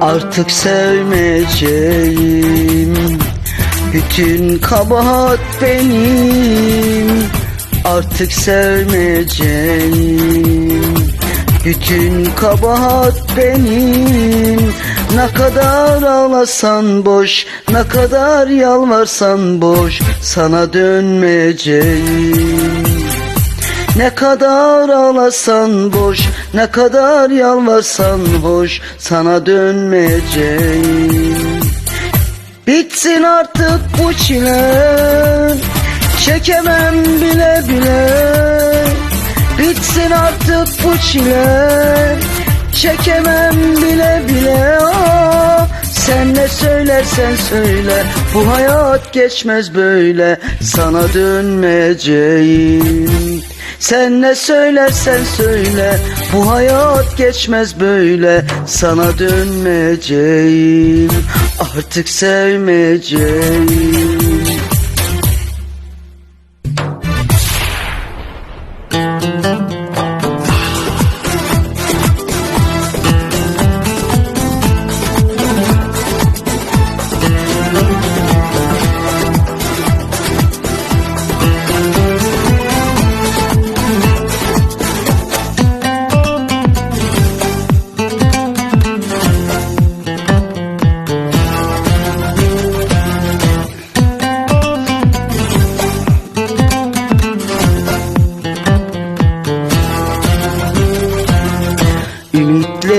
Artık sevmeyeceğim. Bütün kabahat benim. Artık sevmeyeceğim. Bütün kabahat benim. Ne kadar ağlasan boş, ne kadar yalvarsan boş, sana dönmeyeceğim ne kadar ağlasan boş Ne kadar yalvarsan hoş Sana dönmeyeceğim. Bitsin artık bu çile Çekemem bile bile. Bitsin artık bu çile Çekemem bile bile. Aa, Sen ne söylersen söyle Bu hayat geçmez böyle. Sana dönmeyeceğim sen ne söylersen söyle Bu hayat geçmez böyle. Sana dönmeyeceğim Artık sevmeyeceğim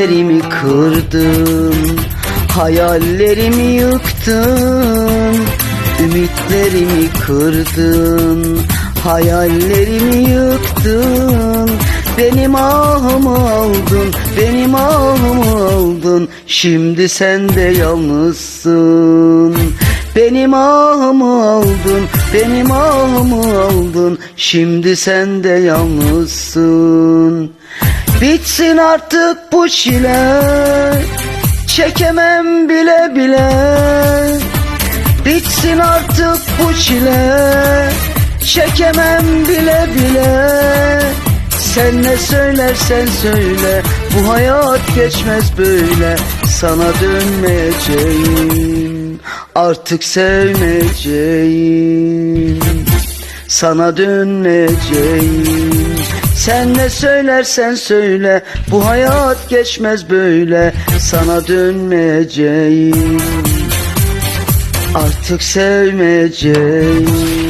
Ümitlerimi kırdın Hayallerimi yıktın Ümitlerimi kırdın Hayallerimi yıktın. Benim ahımı aldın Benim ahımı aldın. Şimdi sen de yalnızsın benim ahımı aldın, benim ahımı aldın. Şimdi sen de yalnızsın. Bitsin artık bu çile Çekemem bile bile. Bitsin artık bu çile Çekemem bile bile. Sen ne söylersen söyle Bu hayat geçmez böyle. Sana dönmeyeceğim Artık sevmeyeceğim Sana dönmeyeceğim. Sen ne söylersen söyle Bu hayat geçmez böyle. Sana dönmeyeceğim Artık sevmeyeceğim